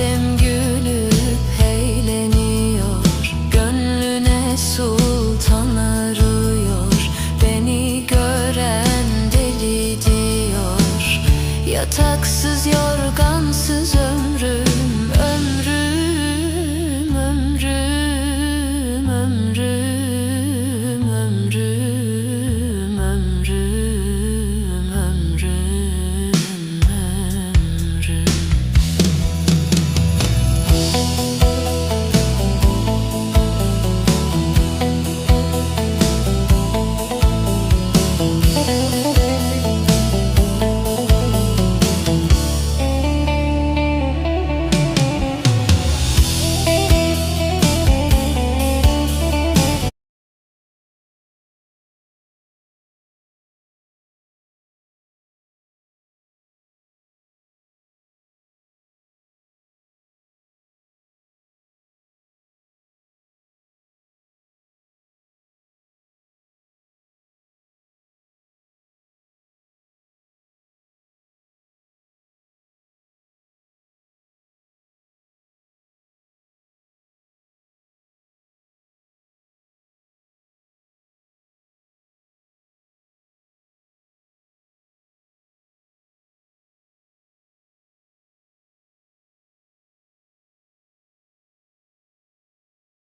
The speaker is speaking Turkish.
Alem gülüp eğleniyor. Gönlüne sultan arıyor. Beni gören deli Yataksız yorgansız ömrüm ömrüm